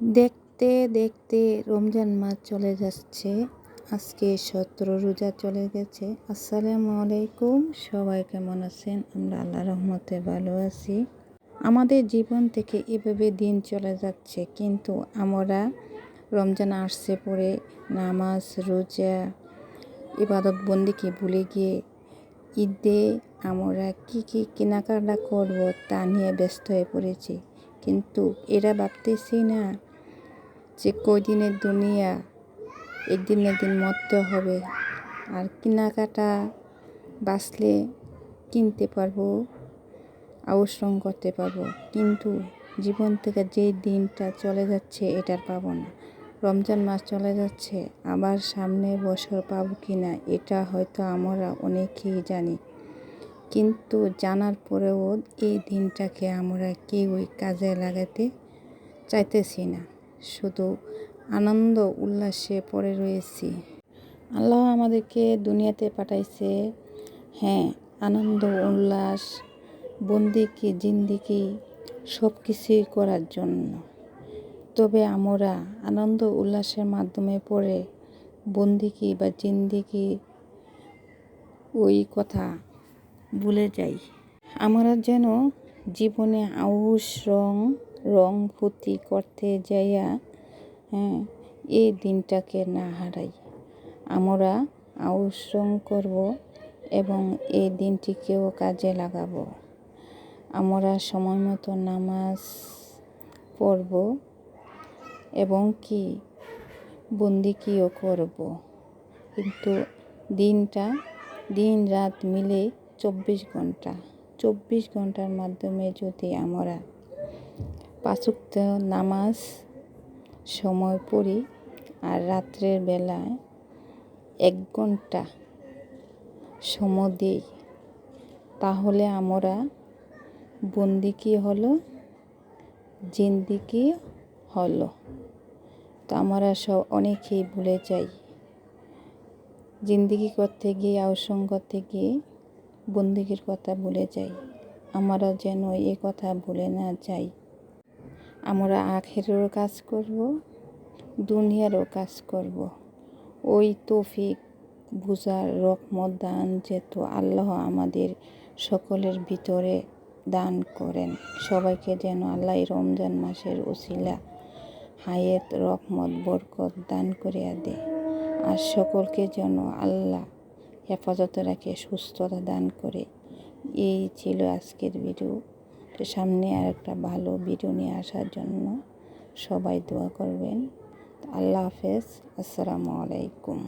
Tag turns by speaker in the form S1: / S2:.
S1: দেখতে দেখতে রমজান মাস চলে যাচ্ছে। আজকে সতেরো রোজা চলে গেছে। আসসালামু আলাইকুম। সবাই কেমন আছেন? আমরা আল্লাহ রহমতে ভালো আছি। আমাদের জীবন থেকে এভাবে দিন চলে যাচ্ছে, কিন্তু আমরা রমজান আসছে পরে নামাজ, রোজা, ইবাদত বন্দিকে ভুলে গিয়ে ঈদে আমরা কি কি কেনাকাটা করব তা নিয়ে ব্যস্ত হয়ে পড়েছি। কিন্তু এরা ভাবতেছি না যে কদিনের দুনিয়া একদিন একদিন মরতে হবে। আর কেনাকাটা বাঁচলে কিনতে পারব আউশ্রম করতে পারব। কিন্তু জীবন থেকে যে দিনটা চলে যাচ্ছে এটার পাবো না। রমজান মাস চলে যাচ্ছে, আবার সামনে বছর পাবো কি না এটা হয়তো আমরা অনেকেই জানি। কিন্তু জানার পরেও এই দিনটাকে আমরা কেউই কাজে লাগাতে চাইতেছি না। শুধু আনন্দ উল্লাসে পড়ে রয়েছি। আল্লাহ আমাদেরকে দুনিয়াতে পাঠাইছে। হ্যাঁ আনন্দ, উল্লাস, বন্দিকি, জিন্দিকি সব কিছুই করার জন্য। তবে আমরা আনন্দ, উল্লাসের মাধ্যমে পড়ে বন্দিকি বা জিন্দিকি ওই কথা ভুলে যাই। আমরা যেন জীবনে আউশ রং রং ফুতি করতে যাইয়া হ্যাঁ এই দিনটাকে না হারাই। আমরা আউশ রং করব এবং এই দিনটিকেও কাজে লাগাব। আমরা সময় মতো নামাজ পড়ব এবং কি? বন্দিকিও করব। কিন্তু দিনটা, দিন রাত মিলে চব্বিশ ঘণ্টা। চব্বিশ ঘণ্টার মাধ্যমে যদি আমরা পাঁচুক্ত নামাজ সময় পড়ি আর রাত্রের বেলায় এক ঘণ্টা সময় দিই। তাহলে আমরা বন্দিকি হলো, জিন্দিকি হলো। তো আমরা সব অনেকেই ভুলে যাই। জিন্দিগি করতে গিয়ে আউসং করতে গিয়ে বন্দিগির কথা ভুলে যাই। আমরা যেন এ কথা ভুলে না যাই। আমরা আখেরও কাজ করব, দুনিয়ারও কাজ করব। ওই তৌফিক বুঝার রকমত দান যেহেতু আল্লাহ আমাদের সকলের ভিতরে দান করেন। সবাইকে যেন আল্লাহ রমজান মাসের ওসিলা, হায়েত রকমত বরকত দান করিয়া দেয়। আর সকলকে যেন আল্লাহ হেফাজত রাখে, সুস্থতা দান করে। এই ছিল আজকের ভিডিও। তো সামনে আর একটা ভালো ভিডিও নিয়ে আসার জন্য সবাই দোয়া করবেন। আল্লাহ হাফেজ। আসসালামু আলাইকুম।